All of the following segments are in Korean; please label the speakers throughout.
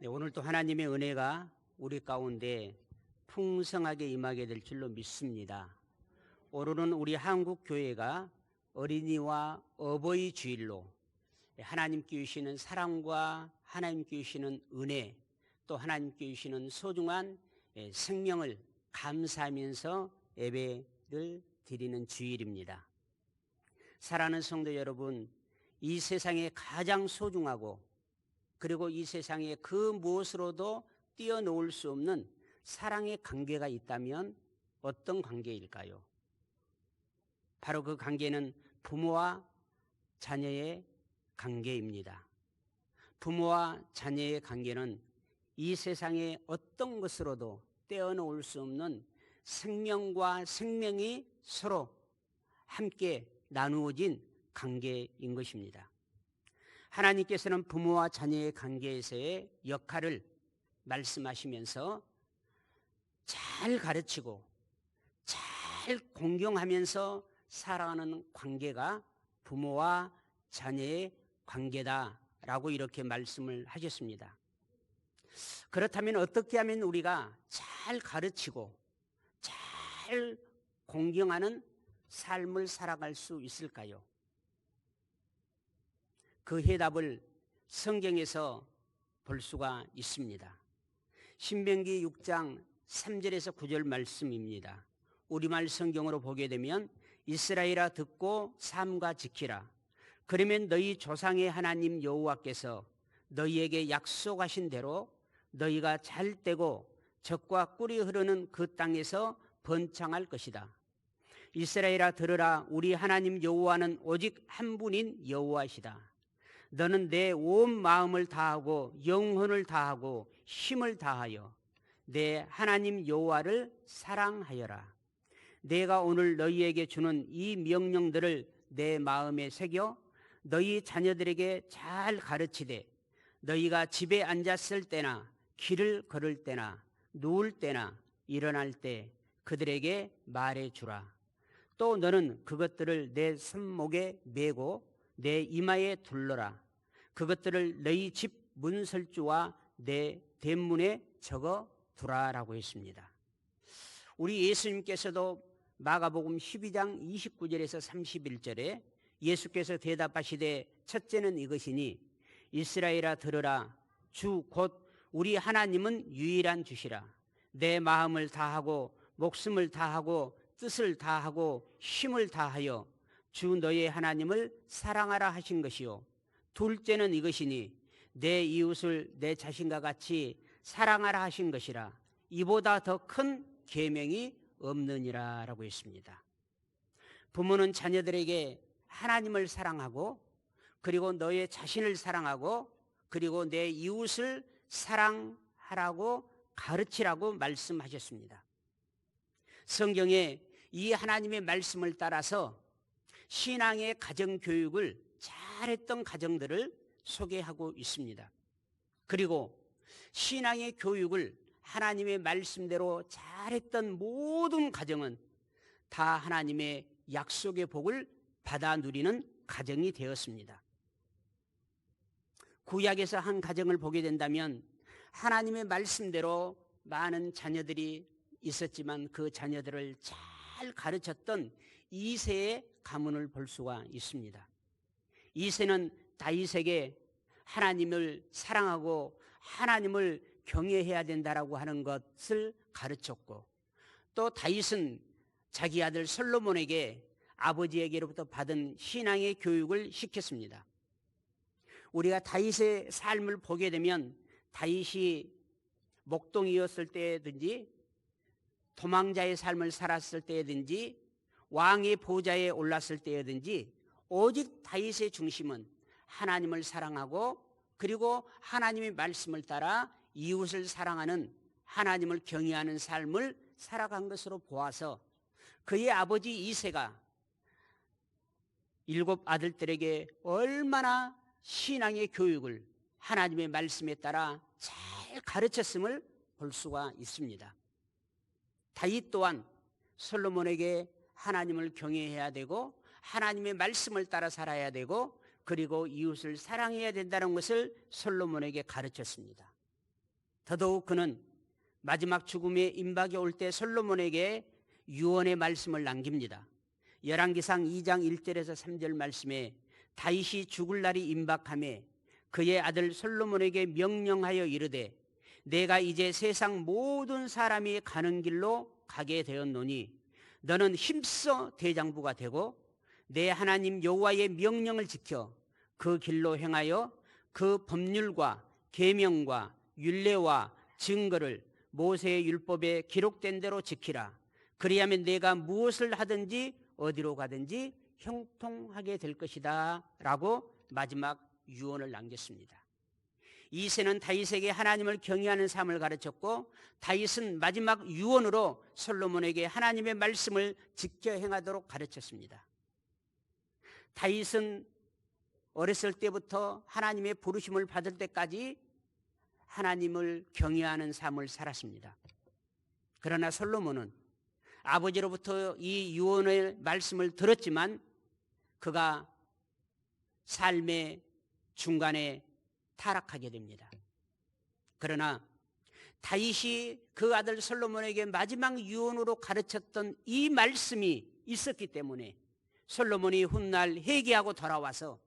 Speaker 1: 네, 오늘 또 하나님의 은혜가 우리 가운데 풍성하게 임하게 될 줄로 믿습니다. 오늘은 우리 한국 교회가 어린이와 어버이 주일로 하나님께 주시는 사랑과 하나님께 주시는 은혜 또 하나님께 주시는 소중한 예, 생명을 감사하면서 예배를 드리는 주일입니다. 사랑하는 성도 여러분, 이 세상에 가장 소중하고 그리고 이 세상에 그 무엇으로도 뛰어놓을 수 없는 사랑의 관계가 있다면 어떤 관계일까요? 바로 그 관계는 부모와 자녀의 관계입니다. 부모와 자녀의 관계는 이 세상의 어떤 것으로도 떼어놓을 수 없는 생명과 생명이 서로 함께 나누어진 관계인 것입니다. 하나님께서는 부모와 자녀의 관계에서의 역할을 말씀하시면서 잘 가르치고 잘 공경하면서 살아가는 관계가 부모와 자녀의 관계다라고 이렇게 말씀을 하셨습니다. 그렇다면 어떻게 하면 우리가 잘 가르치고 잘 공경하는 삶을 살아갈 수 있을까요? 그 해답을 성경에서 볼 수가 있습니다. 신명기 6장 3절에서 9절 말씀입니다. 우리말 성경으로 보게 되면 이스라엘아 듣고 삼가 지키라. 그러면 너희 조상의 하나님 여호와께서 너희에게 약속하신 대로 너희가 잘 되고 적과 꿀이 흐르는 그 땅에서 번창할 것이다. 이스라엘아 들으라 우리 하나님 여호와는 오직 한 분인 여호와시다. 너는 내 온 마음을 다하고 영혼을 다하고 힘을 다하여 내 하나님 여호와를 사랑하여라. 내가 오늘 너희에게 주는 이 명령들을 내 마음에 새겨 너희 자녀들에게 잘 가르치되 너희가 집에 앉았을 때나 길을 걸을 때나 누울 때나 일어날 때 그들에게 말해 주라. 또 너는 그것들을 내 손목에 메고 내 이마에 둘러라. 그것들을 너희 집 문설주와 내 대문에 적어 두라라고 했습니다. 우리 예수님께서도 마가복음 12장 29절에서 31절에 예수께서 대답하시되 첫째는 이것이니 이스라엘아 들으라 주 곧 우리 하나님은 유일한 주시라 내 마음을 다하고 목숨을 다하고 뜻을 다하고 힘을 다하여 주 너의 하나님을 사랑하라 하신 것이요 둘째는 이것이니 내 이웃을 내 자신과 같이 사랑하라 하신 것이라 이보다 더 큰 계명이 없느니라라고 했습니다. 부모는 자녀들에게 하나님을 사랑하고 그리고 너의 자신을 사랑하고 그리고 내 이웃을 사랑하라고 가르치라고 말씀하셨습니다. 성경에 이 하나님의 말씀을 따라서 신앙의 가정 교육을 잘했던 가정들을 소개하고 있습니다. 그리고 신앙의 교육을 하나님의 말씀대로 잘했던 모든 가정은 다 하나님의 약속의 복을 받아 누리는 가정이 되었습니다. 구약에서 한 가정을 보게 된다면 하나님의 말씀대로 많은 자녀들이 있었지만 그 자녀들을 잘 가르쳤던 이세의 가문을 볼 수가 있습니다. 이세는 다윗에게 하나님을 사랑하고 하나님을 경외해야 된다라고 하는 것을 가르쳤고 또 다윗은 자기 아들 솔로몬에게 아버지에게로부터 받은 신앙의 교육을 시켰습니다. 우리가 다윗의 삶을 보게 되면 다윗이 목동이었을 때든지 도망자의 삶을 살았을 때든지 왕의 보좌에 올랐을 때든지 오직 다윗의 중심은 하나님을 사랑하고 그리고 하나님의 말씀을 따라 이웃을 사랑하는 하나님을 경외하는 삶을 살아간 것으로 보아서 그의 아버지 이세가 일곱 아들들에게 얼마나 신앙의 교육을 하나님의 말씀에 따라 잘 가르쳤음을 볼 수가 있습니다. 다윗 또한 솔로몬에게 하나님을 경외해야 되고 하나님의 말씀을 따라 살아야 되고 그리고 이웃을 사랑해야 된다는 것을 솔로몬에게 가르쳤습니다. 더더욱 그는 마지막 죽음의 임박이 올 때 솔로몬에게 유언의 말씀을 남깁니다. 열왕기상 2장 1절에서 3절 말씀에 다윗이 죽을 날이 임박함에 그의 아들 솔로몬에게 명령하여 이르되 내가 이제 세상 모든 사람이 가는 길로 가게 되었노니 너는 힘써 대장부가 되고 내 하나님 여호와의 명령을 지켜 그 길로 행하여 그 법률과 계명과 율례와 증거를 모세의 율법에 기록된 대로 지키라. 그리하면 내가 무엇을 하든지 어디로 가든지 형통하게 될 것이다. 라고 마지막 유언을 남겼습니다. 이세는 다윗에게 하나님을 경외하는 삶을 가르쳤고 다윗은 마지막 유언으로 솔로몬에게 하나님의 말씀을 지켜 행하도록 가르쳤습니다. 다윗은 어렸을 때부터 하나님의 부르심을 받을 때까지 하나님을 경외하는 삶을 살았습니다. 그러나 솔로몬은 아버지로부터 이 유언의 말씀을 들었지만 그가 삶의 중간에 타락하게 됩니다. 그러나 다윗이 그 아들 솔로몬에게 마지막 유언으로 가르쳤던 이 말씀이 있었기 때문에 솔로몬이 훗날 회개하고 돌아와서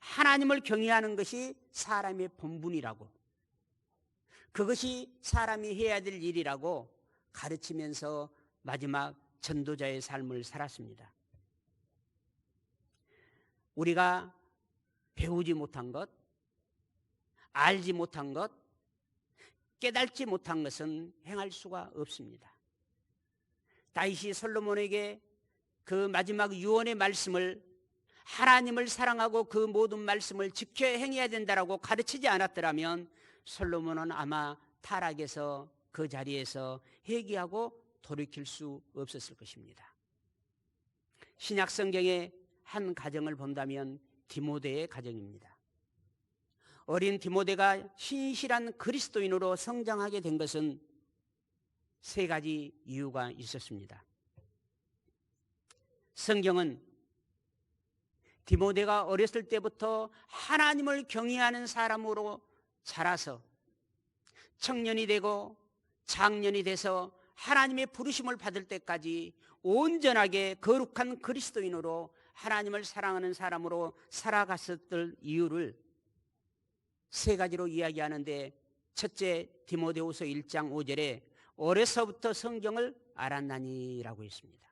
Speaker 1: 하나님을 경외하는 것이 사람의 본분이라고 그것이 사람이 해야 될 일이라고 가르치면서 마지막 전도자의 삶을 살았습니다. 우리가 배우지 못한 것, 알지 못한 것, 깨달지 못한 것은 행할 수가 없습니다. 다윗이 솔로몬에게 그 마지막 유언의 말씀을 하나님을 사랑하고 그 모든 말씀을 지켜 행해야 된다라고 가르치지 않았더라면 솔로몬은 아마 타락해서 그 자리에서 회개하고 돌이킬 수 없었을 것입니다. 신약 성경의 한 가정을 본다면 디모데의 가정입니다. 어린 디모데가 신실한 그리스도인으로 성장하게 된 것은 세 가지 이유가 있었습니다. 성경은 디모데가 어렸을 때부터 하나님을 경외하는 사람으로 자라서 청년이 되고 장년이 돼서 하나님의 부르심을 받을 때까지 온전하게 거룩한 그리스도인으로 하나님을 사랑하는 사람으로 살아갔었던 이유를 세 가지로 이야기하는데 첫째 디모데후서 1장 5절에 어려서부터 성경을 알았나니라고 했습니다.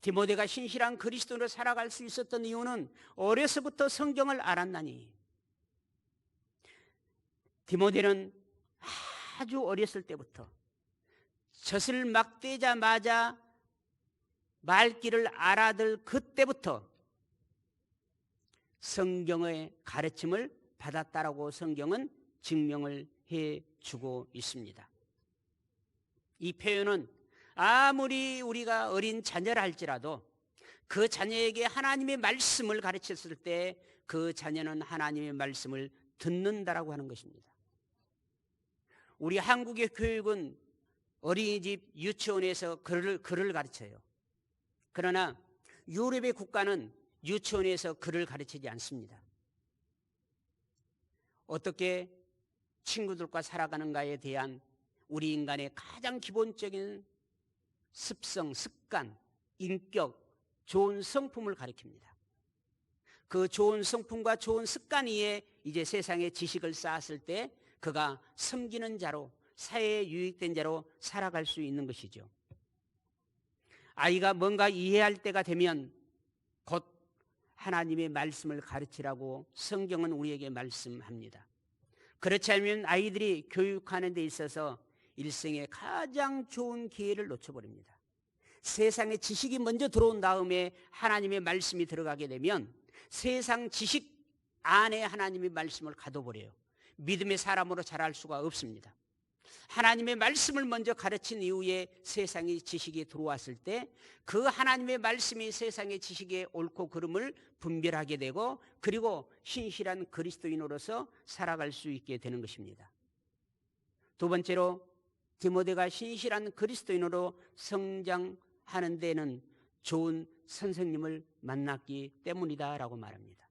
Speaker 1: 디모데가 신실한 그리스도로 살아갈 수 있었던 이유는 어려서부터 성경을 알았나니 디모데는 아주 어렸을 때부터 젖을 막 떼자마자 말귀를 알아들 그때부터 성경의 가르침을 받았다라고 성경은 증명을 해 주고 있습니다. 이 표현은 아무리 우리가 어린 자녀라 할지라도 그 자녀에게 하나님의 말씀을 가르쳤을 때 그 자녀는 하나님의 말씀을 듣는다라고 하는 것입니다. 우리 한국의 교육은 어린이집 유치원에서 글을, 글을 가르쳐요. 그러나 유럽의 국가는 유치원에서 글을 가르치지 않습니다. 어떻게 친구들과 살아가는가에 대한 우리 인간의 가장 기본적인 습성, 습관, 인격, 좋은 성품을 가리킵니다. 그 좋은 성품과 좋은 습관 위에 이제 세상에 지식을 쌓았을 때 그가 섬기는 자로 사회에 유익된 자로 살아갈 수 있는 것이죠. 아이가 뭔가 이해할 때가 되면 곧 하나님의 말씀을 가르치라고 성경은 우리에게 말씀합니다. 그렇지 않으면 아이들이 교육하는 데 있어서 일생에 가장 좋은 기회를 놓쳐버립니다. 세상에 지식이 먼저 들어온 다음에 하나님의 말씀이 들어가게 되면 세상 지식 안에 하나님의 말씀을 가둬버려요. 믿음의 사람으로 자랄 수가 없습니다. 하나님의 말씀을 먼저 가르친 이후에 세상의 지식이 들어왔을 때 그 하나님의 말씀이 세상의 지식의 옳고 그름을 분별하게 되고 그리고 신실한 그리스도인으로서 살아갈 수 있게 되는 것입니다. 두 번째로 디모데가 신실한 그리스도인으로 성장하는 데는 좋은 선생님을 만났기 때문이다라고 말합니다.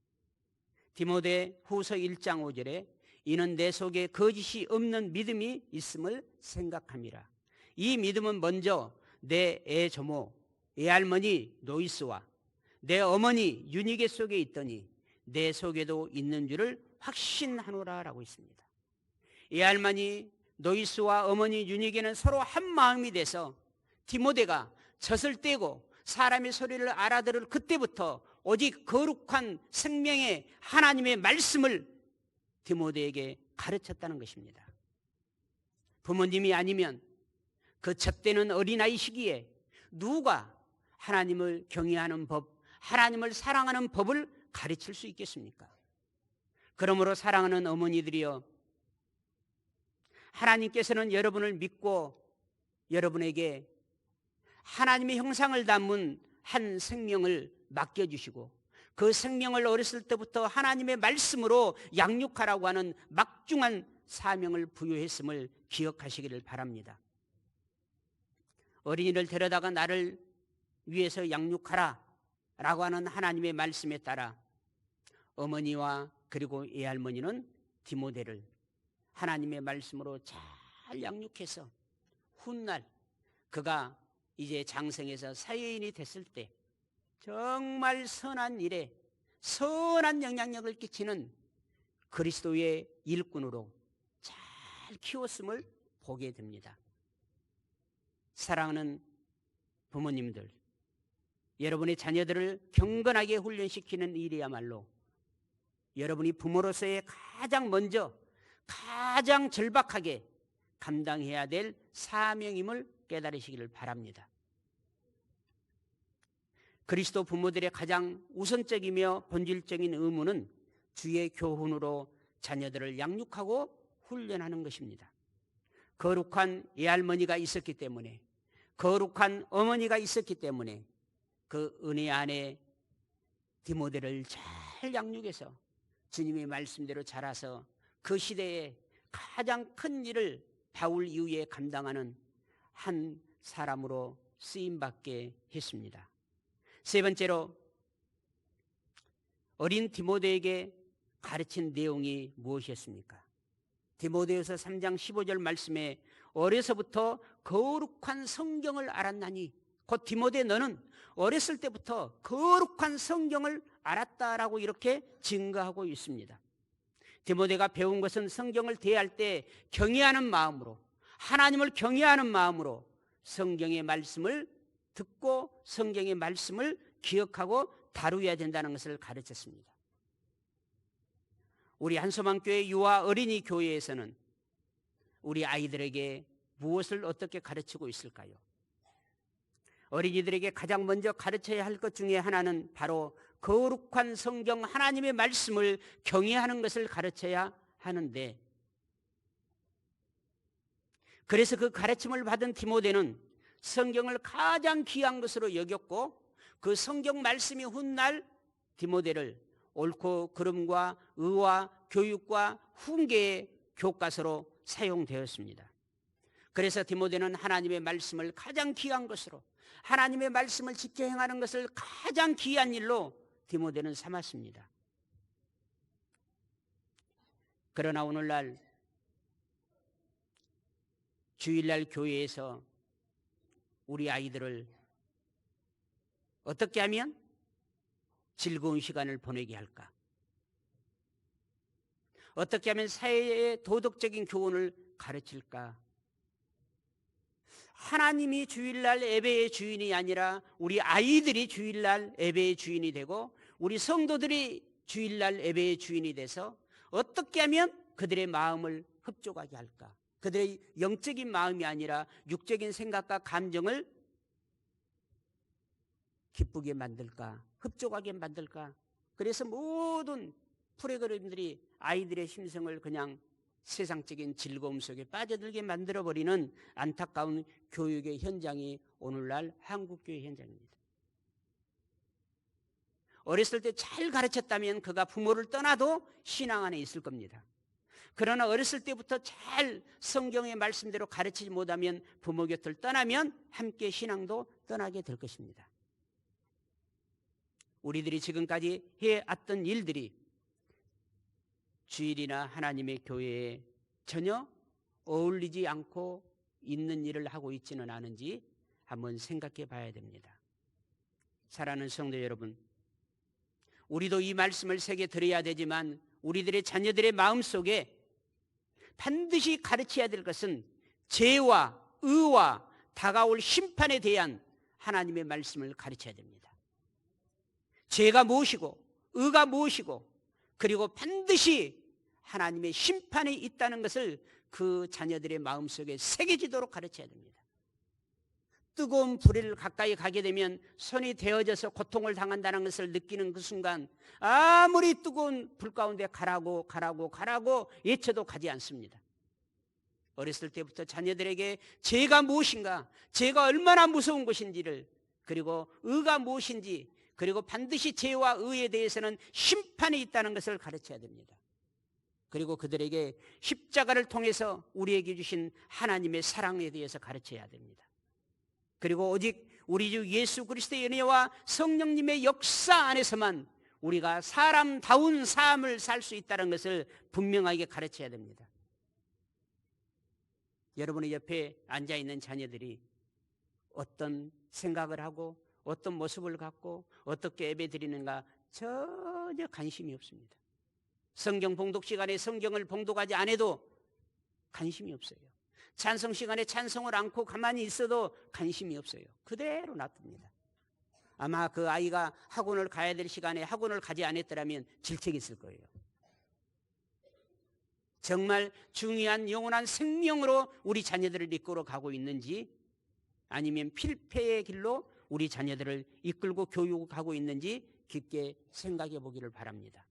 Speaker 1: 디모데 후서 1장 5절에 이는 내 속에 거짓이 없는 믿음이 있음을 생각함이라. 이 믿음은 먼저 내 애조모, 애할머니 노이스와 내 어머니 윤희계 속에 있더니 내 속에도 있는 줄을 확신하노라라고 있습니다. 애할머니 노이스와 어머니 윤희계는 서로 한 마음이 돼서 디모데가 젖을 떼고 사람의 소리를 알아들을 그때부터 오직 거룩한 생명의 하나님의 말씀을 디모데에게 가르쳤다는 것입니다. 부모님이 아니면 그 젖대는 어린아이 시기에 누가 하나님을 경외하는 법, 하나님을 사랑하는 법을 가르칠 수 있겠습니까? 그러므로 사랑하는 어머니들이여 하나님께서는 여러분을 믿고 여러분에게 하나님의 형상을 담은 한 생명을 맡겨주시고 그 생명을 어렸을 때부터 하나님의 말씀으로 양육하라고 하는 막중한 사명을 부여했음을 기억하시기를 바랍니다. 어린이를 데려다가 나를 위해서 양육하라 라고 하는 하나님의 말씀에 따라 어머니와 그리고 애할머니는 디모데를 하나님의 말씀으로 잘 양육해서 훗날 그가 이제 장성해서 사회인이 됐을 때 정말 선한 일에 선한 영향력을 끼치는 그리스도의 일꾼으로 잘 키웠음을 보게 됩니다. 사랑하는 부모님들, 여러분의 자녀들을 경건하게 훈련시키는 일이야말로 여러분이 부모로서의 가장 먼저 가장 절박하게 감당해야 될 사명임을 깨달으시기를 바랍니다. 그리스도 부모들의 가장 우선적이며 본질적인 의무는 주의 교훈으로 자녀들을 양육하고 훈련하는 것입니다. 거룩한 예할머니가 있었기 때문에 거룩한 어머니가 있었기 때문에 그 은혜 안에 디모데를 잘 양육해서 주님의 말씀대로 자라서 그 시대에 가장 큰 일을 바울 이후에 감당하는 한 사람으로 쓰임받게 했습니다. 세 번째로 어린 디모데에게 가르친 내용이 무엇이었습니까? 디모데에서 3장 15절 말씀에 어려서부터 거룩한 성경을 알았나니 곧 디모데 너는 어렸을 때부터 거룩한 성경을 알았다라고 이렇게 증거하고 있습니다. 디모데가 배운 것은 성경을 대할 때 경외하는 마음으로 하나님을 경외하는 마음으로 성경의 말씀을 듣고 성경의 말씀을 기억하고 다루어야 된다는 것을 가르쳤습니다. 우리 한소망교회 유아 어린이 교회에서는 우리 아이들에게 무엇을 어떻게 가르치고 있을까요? 어린이들에게 가장 먼저 가르쳐야 할 것 중에 하나는 바로 거룩한 성경 하나님의 말씀을 경외하는 것을 가르쳐야 하는데 그래서 그 가르침을 받은 디모데는 성경을 가장 귀한 것으로 여겼고 그 성경 말씀이 훗날 디모데를 옳고 그름과 의와 교육과 훈계의 교과서로 사용되었습니다. 그래서 디모데는 하나님의 말씀을 가장 귀한 것으로 하나님의 말씀을 지켜 행하는 것을 가장 귀한 일로 디모데는 삼았습니다. 그러나 오늘날 주일날 교회에서 우리 아이들을 어떻게 하면 즐거운 시간을 보내게 할까? 어떻게 하면 사회의 도덕적인 교훈을 가르칠까? 하나님이 주일날 예배의 주인이 아니라 우리 아이들이 주일날 예배의 주인이 되고 우리 성도들이 주일날 예배의 주인이 돼서 어떻게 하면 그들의 마음을 흡족하게 할까? 그들의 영적인 마음이 아니라 육적인 생각과 감정을 기쁘게 만들까? 흡족하게 만들까? 그래서 모든 프로그램들이 아이들의 심성을 그냥 세상적인 즐거움 속에 빠져들게 만들어버리는 안타까운 교육의 현장이 오늘날 한국교회 현장입니다. 어렸을 때 잘 가르쳤다면 그가 부모를 떠나도 신앙 안에 있을 겁니다. 그러나 어렸을 때부터 잘 성경의 말씀대로 가르치지 못하면 부모 곁을 떠나면 함께 신앙도 떠나게 될 것입니다. 우리들이 지금까지 해왔던 일들이 주일이나 하나님의 교회에 전혀 어울리지 않고 있는 일을 하고 있지는 않은지 한번 생각해 봐야 됩니다. 사랑하는 성도 여러분, 우리도 이 말씀을 새겨 들어야 되지만 우리들의 자녀들의 마음 속에 반드시 가르쳐야 될 것은 죄와 의와 다가올 심판에 대한 하나님의 말씀을 가르쳐야 됩니다. 죄가 무엇이고 의가 무엇이고 그리고 반드시 하나님의 심판이 있다는 것을 그 자녀들의 마음속에 새겨지도록 가르쳐야 됩니다. 뜨거운 불을 가까이 가게 되면 손이 데어져서 고통을 당한다는 것을 느끼는 그 순간 아무리 뜨거운 불 가운데 가라고 가라고 가라고 예쳐도 가지 않습니다. 어렸을 때부터 자녀들에게 죄가 무엇인가, 죄가 얼마나 무서운 것인지를 그리고 의가 무엇인지 그리고 반드시 죄와 의에 대해서는 심판이 있다는 것을 가르쳐야 됩니다. 그리고 그들에게 십자가를 통해서 우리에게 주신 하나님의 사랑에 대해서 가르쳐야 됩니다. 그리고 오직 우리 주 예수 그리스도의 은혜와 성령님의 역사 안에서만 우리가 사람다운 삶을 살 수 있다는 것을 분명하게 가르쳐야 됩니다. 여러분의 옆에 앉아 있는 자녀들이 어떤 생각을 하고 어떤 모습을 갖고 어떻게 예배 드리는가 전혀 관심이 없습니다. 성경 봉독 시간에 성경을 봉독하지 않아도 관심이 없어요. 찬성 시간에 찬성을 않고 가만히 있어도 관심이 없어요. 그대로 놔둡니다. 아마 그 아이가 학원을 가야 될 시간에 학원을 가지 않았더라면 질책이 있을 거예요. 정말 중요한 영원한 생명으로 우리 자녀들을 이끌어 가고 있는지 아니면 필패의 길로 우리 자녀들을 이끌고 교육하고 있는지 깊게 생각해 보기를 바랍니다.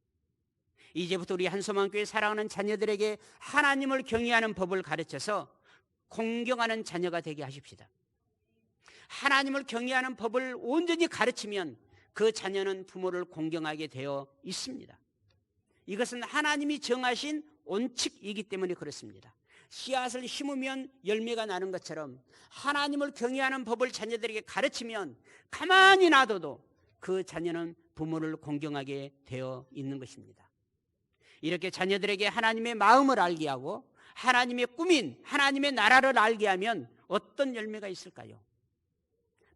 Speaker 1: 이제부터 우리 한소만교회 사랑하는 자녀들에게 하나님을 경외하는 법을 가르쳐서 공경하는 자녀가 되게 하십시다. 하나님을 경외하는 법을 온전히 가르치면 그 자녀는 부모를 공경하게 되어 있습니다. 이것은 하나님이 정하신 원칙이기 때문에 그렇습니다. 씨앗을 심으면 열매가 나는 것처럼 하나님을 경외하는 법을 자녀들에게 가르치면 가만히 놔둬도 그 자녀는 부모를 공경하게 되어 있는 것입니다. 이렇게 자녀들에게 하나님의 마음을 알게 하고 하나님의 꿈인 하나님의 나라를 알게 하면 어떤 열매가 있을까요?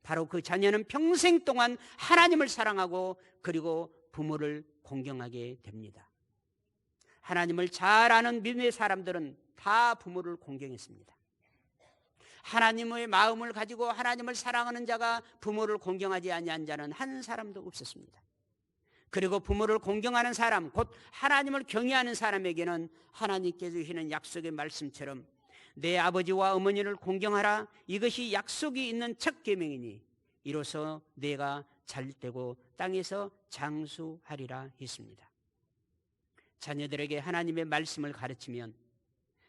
Speaker 1: 바로 그 자녀는 평생 동안 하나님을 사랑하고 그리고 부모를 공경하게 됩니다. 하나님을 잘 아는 믿음의 사람들은 다 부모를 공경했습니다. 하나님의 마음을 가지고 하나님을 사랑하는 자가 부모를 공경하지 아니한 자는 한 사람도 없었습니다. 그리고 부모를 공경하는 사람, 곧 하나님을 경외하는 사람에게는 하나님께 주시는 약속의 말씀처럼 내 아버지와 어머니를 공경하라 이것이 약속이 있는 첫 계명이니 이로써 내가 잘되고 땅에서 장수하리라 했습니다. 자녀들에게 하나님의 말씀을 가르치면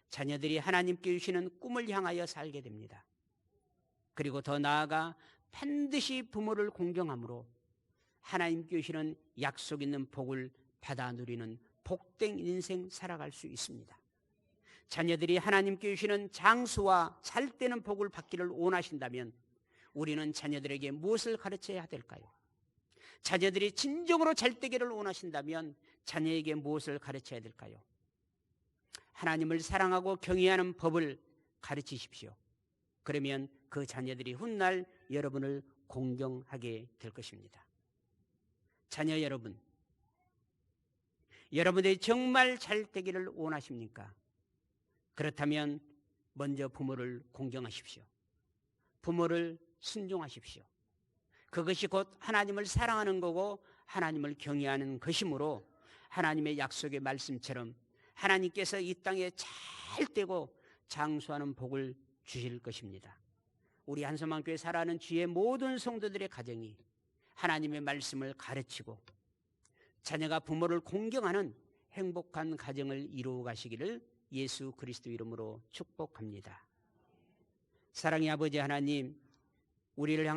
Speaker 1: 자녀들이 하나님께 주시는 꿈을 향하여 살게 됩니다. 그리고 더 나아가 반드시 부모를 공경함으로 하나님께 주시는 약속 있는 복을 받아 누리는 복된 인생 살아갈 수 있습니다. 자녀들이 하나님께 주시는 장수와 살때는 복을 받기를 원하신다면 우리는 자녀들에게 무엇을 가르쳐야 될까요? 자녀들이 진정으로 잘되기를 원하신다면 자녀에게 무엇을 가르쳐야 될까요? 하나님을 사랑하고 경외하는 법을 가르치십시오. 그러면 그 자녀들이 훗날 여러분을 공경하게 될 것입니다. 자녀 여러분, 여러분들이 정말 잘 되기를 원하십니까? 그렇다면 먼저 부모를 공경하십시오. 부모를 순종하십시오. 그것이 곧 하나님을 사랑하는 거고 하나님을 경외하는 것이므로 하나님의 약속의 말씀처럼 하나님께서 이 땅에 잘 되고 장수하는 복을 주실 것입니다. 우리 한소망교회 살아가는 주의 모든 성도들의 가정이 하나님의 말씀을 가르치고 자녀가 부모를 공경하는 행복한 가정을 이루어 가시기를 예수 그리스도 이름으로 축복합니다. 사랑의 아버지 하나님, 우리를 향